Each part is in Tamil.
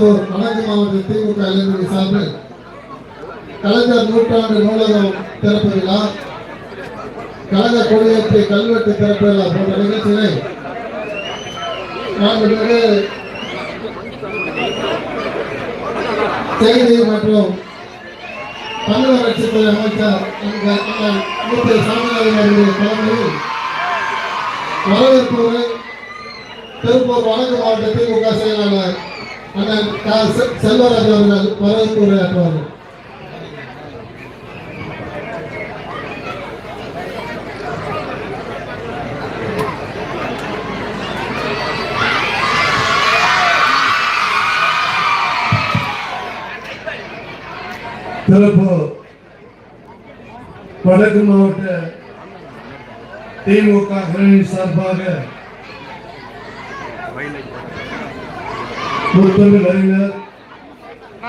திருப்பத்தூர் வடக்கு மாவட்ட திமுக இளைஞரணி சார்பில் கலைஞர் நூற்றாண்டு நூலகம் திறப்பு விழா கழக கொடியேற்றி கல்வெட்டு திறப்பு விழா போன்ற நிகழ்ச்சிகளை மாண்புமிகு செய்தி மற்றும் தமிழ் வளர்ச்சித்துறை அமைச்சர் மூத்த அண்ணன் சாமிநாதன் அவர்களுடைய தலைமையில் வரவேற்பு திருப்பூர் வடக்கு மாவட்ட திமுக செயலாளர் செல்வராஜ் அவர்கள் வரவேற்பு உரையாற்றுவார்கள் திருப்பூர் வடக்கு மாவட்ட திமுக சார்பாக முத்தமிழ் அறிஞர்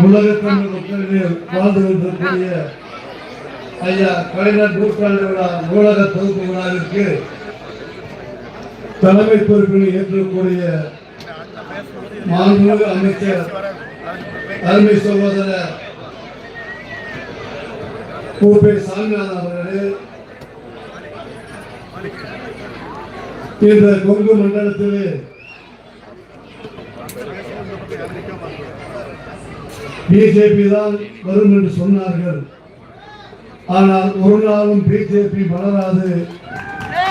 உலகத்தமிழ் தமிழ் வாழ்ந்து கொண்டிருக்கக்கூடிய ஐயா கலைஞர் நூற்றாண்டு விழா நூலக தொகுப்பு விழாவிற்கு தலைமை பொறுப்பினை ஏற்றக்கூடிய மாண்புமிகு அமைச்சர் அருமை சகோதரர் பூபே சாமிநாதன் அவர்களே இந்த கொங்கு மண்டலத்திலே பிஜேபி தான் வரும் என்று சொன்னார்கள். ஆனால் ஒரு நாளும் பிஜேபி வளராது.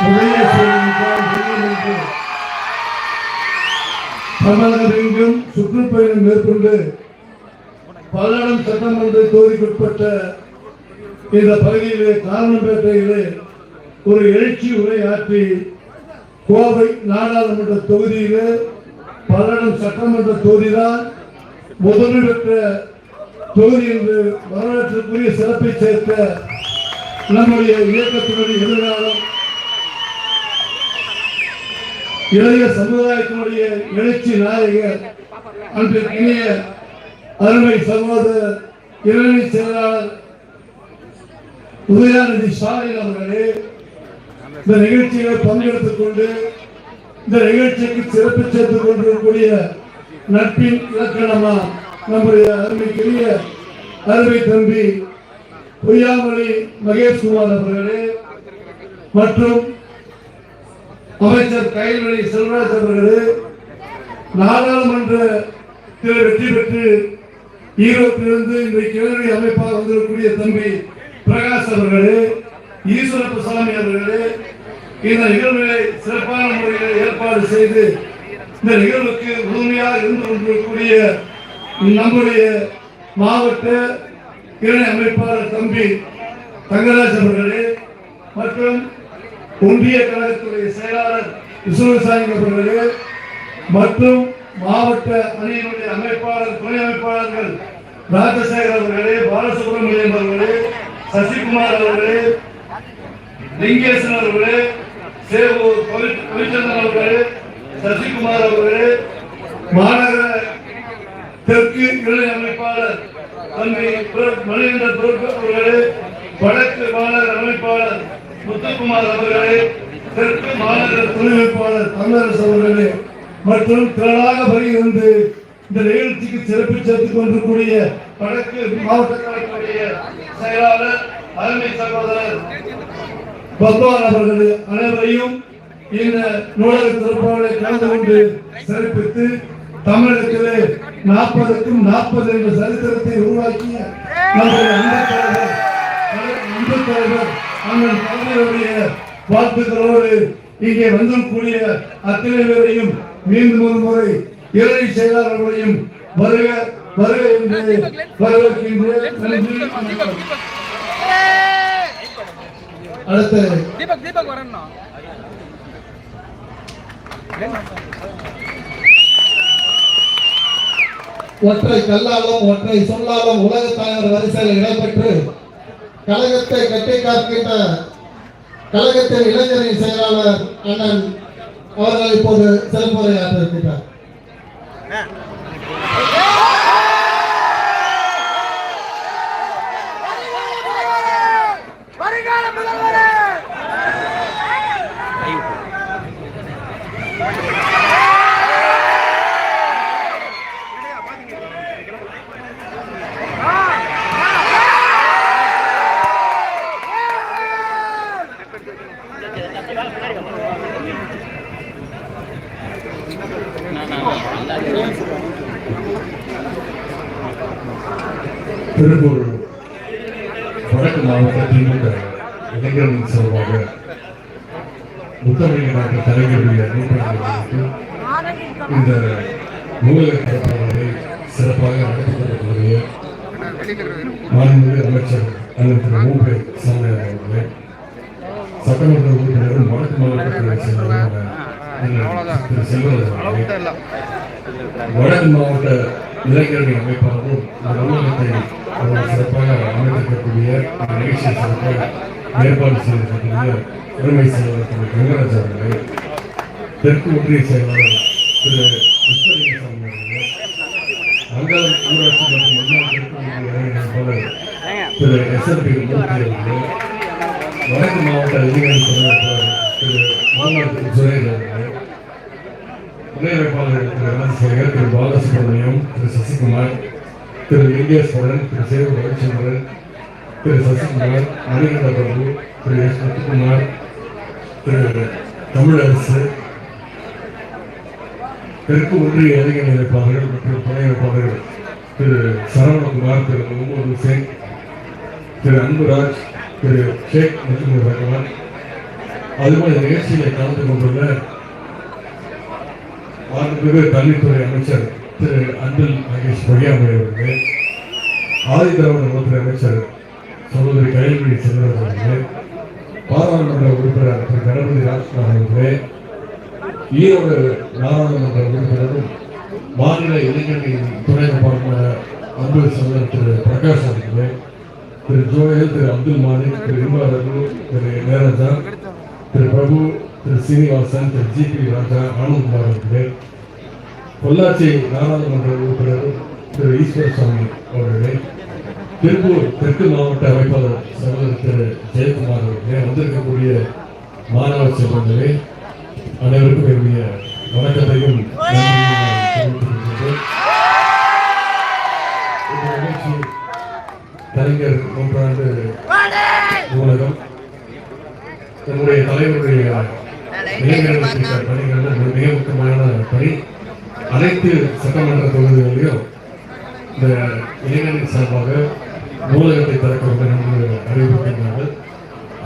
உதயசூரியன் தமிழகமெங்கும் சுற்றுப்பயணம் மேற்கொண்டு பல்லடம் சட்டமன்ற தொகுதிக்குட்பட்ட இந்த பகுதியிலே காரணம்பேட்டையிலே ஒரு எழுச்சி உரையாற்றி கோவை நாடாளுமன்ற தொகுதியிலே பல்லடம் சட்டமன்ற தொகுதிதான் முதன்மை பெற்ற தொகுதி என்று வரலாற்றுக்குரிய சிறப்பை சேர்த்த நம்முடைய இயக்கத்தினுடைய எதிர்காலம் இளைய சமுதாயத்தினுடைய எழுச்சி நாயகர் அன்று இணைய அருமை சகோதரர் இளநிலை செயலாளர் உதயாநிதி ஸ்டாலின் அவர்களே இந்த நிகழ்ச்சியில பங்கெடுத்துக் கொண்டு இந்த நிகழ்ச்சிக்கு சிறப்பு சேர்த்துக் கொண்டிருக்கக்கூடிய நட்பின் இலக்கணமா நம்முடைய அருமைக்குரிய அருமை தம்பி பொய்யாமொழி மகேஷ்குமார் அவர்களே மற்றும் அமைச்சர் கைல்வழி செல்வராஜ் அவர்களே நாடாளுமன்ற வெற்றி பெற்று ஈரோட்டிலிருந்து இன்றைக்கு கேள்வி அமைப்பாக வந்திருக்கக்கூடிய தம்பி பிரகாஷ் அவர்களே ஈஸ்வரப்பசாமி அவர்களே இந்த நிகழ்வுகளை சிறப்பான முறையில் ஏற்பாடு செய்து இந்த நிகழ்வுக்கு உறுதுணையாக இருந்து கொண்டிருக்கக்கூடிய நம்முடைய மாவட்ட இணை அமைப்பாளர் தம்பி தங்கராஜ் அவர்களே மற்றும் ஒன்றிய கழகத்துடைய செயலாளர் விஸ்வசாமி அவர்களே மற்றும் மாவட்ட அணியினுடைய அமைப்பாளர் துணை அமைப்பாளர்கள் ராஜசேகர் அவர்களே பாலசுப்ரமணியம் அவர்களே சசிகுமார் அவர்களே லிங்கேசன் அவர்களே சேவூர் ரவி- அவர்களே சசிகுமார் அவர்களே மாநகர தெற்கு இணை அமைப்பாளர் தம்பி மணிகண்ட அவர்களே வடக்கு மாநகர அமைப்பாளர் முத்துக்குமார் அவர்களே தெற்கு மாநகர துணை அமைப்பாளர் தமிழரசு அவர்களே மற்றும் திரளாக வருகிறது இந்த நிகழ்ச்சிக்கு சிறப்பு சேர்த்துக் கொண்டிருக்கூடிய வடக்கு மாவட்ட செயலாளர் தலைமை சகோதரர் பகவான் அவர்கள் அனைவரையும் இந்த நூலக திருப்பாவலை கலந்து கொண்டு சிறப்பித்து தமிழகத்திலே நாற்பதுக்கும் நாற்பது என்ற சரித்திரத்தை உருவாக்கிய நம்முடைய அன்பு தலைவர் அன்பு தலைவர் வாழ்த்துக்களோடு இங்கே வந்திருக்கூடிய அத்தனை பேரையும் மீண்டும் ஒரு முறை இறை செயலாளர்களையும் வருக வருக என்று வரவேற்கின்றேன். நன்றி. அடுத்த ஒற்றை கல்லாலும் ஒற்றை சொல்லாலும் உலக தலைவர் வரிசையில் இடம்பெற்று கழகத்தை கட்டி காக்கின்ற கழகத்தின் இளைஞரின் செயலாளர் அண்ணன் அவர்கள் இப்போது சிறப்புரையாற்ற திருப்பூர் வடக்கு மாவட்ட திமுக இளைஞர்களின் சார்பாக முத்தமிழ் நாட்டு தலைவருடைய நூற்றாண்டு இந்த நூலகத்தை சிறப்பாக நடத்தி கொண்டிருக்கக்கூடிய மாண்புமிகு அமைச்சர் அண்ணன் திரு. மூப்பே சாமியார் அவர்களே சட்டமன்ற வடக்கு வடக்கு மாவட்ட இளைஞர்கள் அமைப்பாளரும் இந்த நூலகத்தை அவர் சிறப்பாக அமைத்திருக்கக்கூடிய இந்த நிகழ்ச்சியை சிறப்பாக ஏற்பாடு செய்திருக்கக்கூடிய உரிமை செயலர் திரு கங்கராஜ் அவர்களே தெற்கு ஒன்றிய செயலாளர் திரு விஸ்வலிங்கசாமி அவர்களே அங்காளம் ஊராட்சி மற்றும் முன்னாள் தெற்கு ஒன்றிய இளைஞர் அமைப்பாளர் திரு எஸ் என் பி மூர்த்தி அவர்களே வடக்கு மாவட்ட அதிகாரி செயலாளர் திரு முகமது ஜுரேல் அவர்களே திரு ராஜசேகர் திரு பாலசுப்ரமணியம் திரு சசிகுமார் திரு லிங்கேஸ்வரன் திரு சேவு ரவிச்சந்திரன் திரு சசிகுமார் மணிகண்ட பிரபு திரு எஸ் முத்துக்குமார் திரு தமிழரசு தெற்கு ஒன்றிய இளைஞர் இணைப்பாளர்கள் மற்றும் துணை இணைப்பாளர்கள் திரு சரவணகுமார் திரு முகமது ஹுசேன் திரு அன்புராஜ் திரு ஷேக் முஜிபுர் ரஹ்மான் அதுபோல் இந்த நிகழ்ச்சியில கலந்து கொண்டுள்ள மாண்புமிகு கல்வித்துறை அமைச்சர் திரு அன்பில் மகேஷ் பொய்யாமொழி அவர்கள் ஆதி திராவிட நலத்துறை அமைச்சர் சகோதரி கைல்மொழி செல்வராஜ் அவர்கள் பாராளுமன்ற உறுப்பினர் திரு கணபதி ராஜ்குமார் அவர்களே ஈரோடு நாடாளுமன்ற உறுப்பினரும் மாநில இளைஞர்களின் துணை நிர்வாகமான அன்பு சகோதரர் திரு பிரகாஷ் அவர்களே Thiru Joel Thiru Abdul Malik Thiru Inbaragu Thiru Neeraja Thiru Prabhu Thiru Srinivasan Thiru G P Raja Anandkumar அவர்கள். பொள்ளாச்சி நாடாளுமன்ற உறுப்பினர் திரு ஈஸ்வர சுவாமி அவர்களே. திருப்பூர் தெற்கு மாவட்ட அமைப்பாளர் சகோதரர் திரு ஜெயக்குமார் அவர்களே. வந்திருக்கக்கூடிய மாணவ செல்வங்களே அனைவருக்கும் என்னுடைய வணக்கத்தையும் கலைஞர் நூற்றாண்டு நூலகம். நம்முடைய தலைவருடைய பணிகள் ஒரு மிக முக்கியமான பணி. அனைத்து சட்டமன்ற தொகுதிகளிலும் இந்த இளைஞரின் சார்பாக நூலகத்தை திறக்க வேண்டும் என்று அறிவுறுத்தினார்கள்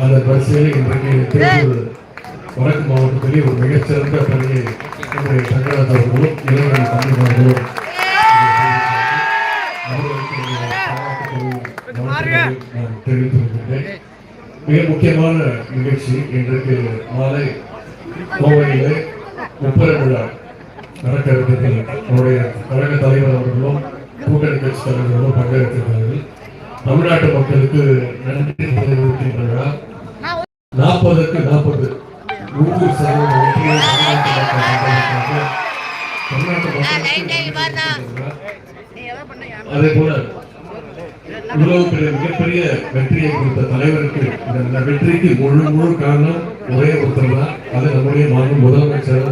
அந்த வரிசையில் இன்றைக்கு திருப்பூர் வடக்கு மாவட்டத்திலே ஒரு மிகச்சிறந்த பணியை நம்முடைய தங்கராஜ் அவர்களும் இளைஞர்கள் தமிழ்மார்களும் கொள்கிறேன் மிக முக்கியமான நிகழ்ச்சி இன்றைக்கு மாலை கோவையிலே முப்பது விழா நடக்க இருக்கிறது. நம்முடைய கழக தலைவர் அவர்களும் கூட்டணி கட்சி தலைவர்களும் பங்கேற்கிறார்கள் தமிழ்நாட்டு மக்களுக்கு நன்றி தெரிவிக்கின்ற விழா நாற்பதுக்கு நாற்பது. நூறு சதவீத வெற்றியை தமிழ்நாட்டு மக்கள் கண்டிருக்கிறார்கள். தமிழ்நாட்டு மக்களுக்கு அதே போல இவ்வளவு பெரிய மிகப்பெரிய வெற்றியை கொடுத்த தலைவருக்கு இந்த வெற்றிக்கு முழு முழு காரணம் ஒரே ஒருத்தர் தான் அது நம்முடைய மாநில முதலமைச்சர்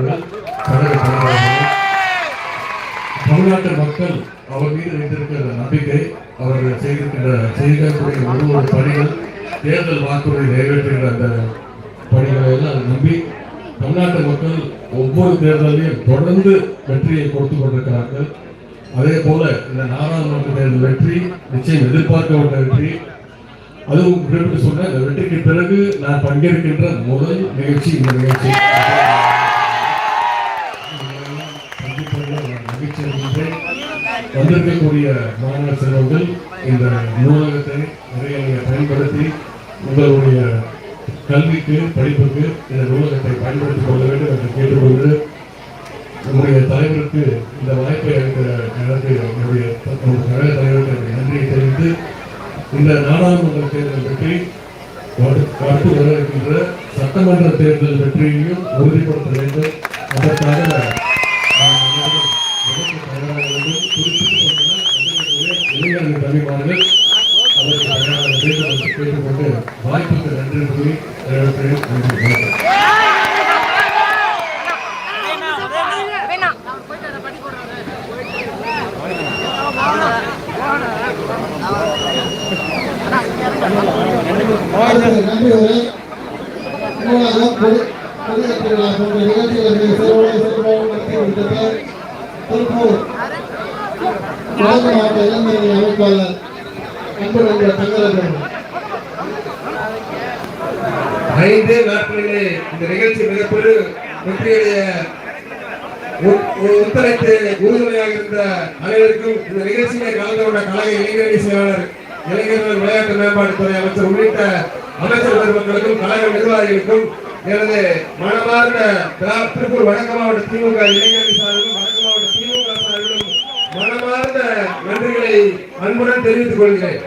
தமிழ்நாட்டு மக்கள் அவர் மீது வைத்திருக்கிற நம்பிக்கை அவர்கள் செய்திருக்கின்ற செய்திருக்கக்கூடிய ஒரு ஒரு பணிகள் தேர்தல் வாக்குறுதி நிறைவேற்றுகிற அந்த பணிகளை எல்லாம் நம்பி தமிழ்நாட்டு மக்கள் ஒவ்வொரு தேர்தலையும் தொடர்ந்து வெற்றியை கொடுத்து கொண்டிருக்கிறார்கள். அதே போல இந்த நாடாளுமன்ற தேர்தல் வெற்றி நிச்சயம் எதிர்பார்க்கப்பட்ட வெற்றி. அதுவும் குறிப்பிட்டு சொன்ன இந்த வெற்றிக்கு பிறகு நான் பங்கேற்கின்ற முதல் நிகழ்ச்சி இந்த நிகழ்ச்சி. வந்திருக்கக்கூடிய மாணவ செல்வங்கள் இந்த நூலகத்தை நிறைய பயன்படுத்தி உங்களுடைய கல்விக்கு படிப்புக்கு இந்த நூலகத்தை பயன்படுத்திக் கொள்ள வேண்டும் என்று கேட்டுக்கொண்டு நம்முடைய தலைவருக்கு இந்த வாய்ப்பை அளித்த நம்முடைய கழக தலைவருக்கு நன்றியை தெரிவித்து இந்த நாடாளுமன்ற தேர்தல் பற்றி அடுத்து வர இருக்கின்ற சட்டமன்ற தேர்தல் பற்றியும் உறுதிப்படுத்த வேண்டும். அதற்காக இளைஞர்கள் அதற்கு கேட்டுக்கொண்டு வாய்ப்புக்கு நன்றி கூறி நன்றி வணக்கம் அடுத்து நன்றி உரை நூலகம் பொது பொதுத் திருவிழா போன்ற நிகழ்ச்சிகளை மிக சிறப்பாக சிறப்பாக நடத்தி முடித்தவர் திருப்பூர் மாவட்ட அமைப்பாளர் அன்பு நண்பர் ஐந்து நாட்களிலே இந்த நிகழ்ச்சி மிகப்பெரு வெற்றியுடைய ஒத்துழைத்து உறுதுணையாக இருந்த அனைவருக்கும் இந்த நிகழ்ச்சியை கலந்து கொண்ட கழக இளைஞரணி செயலாளர் இளைஞர்கள் விளையாட்டு மேம்பாட்டுத்துறை அமைச்சர் உள்ளிட்ட அமைச்சர் பெருமக்களுக்கும் கழக நிர்வாகிகளுக்கும் எனது மனமார்ந்த திரா- திருப்பூர் வடக்கு மாவட்ட திமுக இளைஞரணி சார்பிலும் வடக்கு மாவட்ட திமுக சார்பிலும் மனமார்ந்த நன்றிகளை அன்புடன் தெரிவித்துக் கொள்கிறேன்.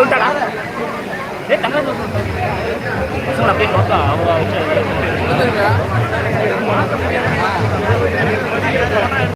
ఉంటాడా అసలు అప్పుడు కొత్త వచ్చాడు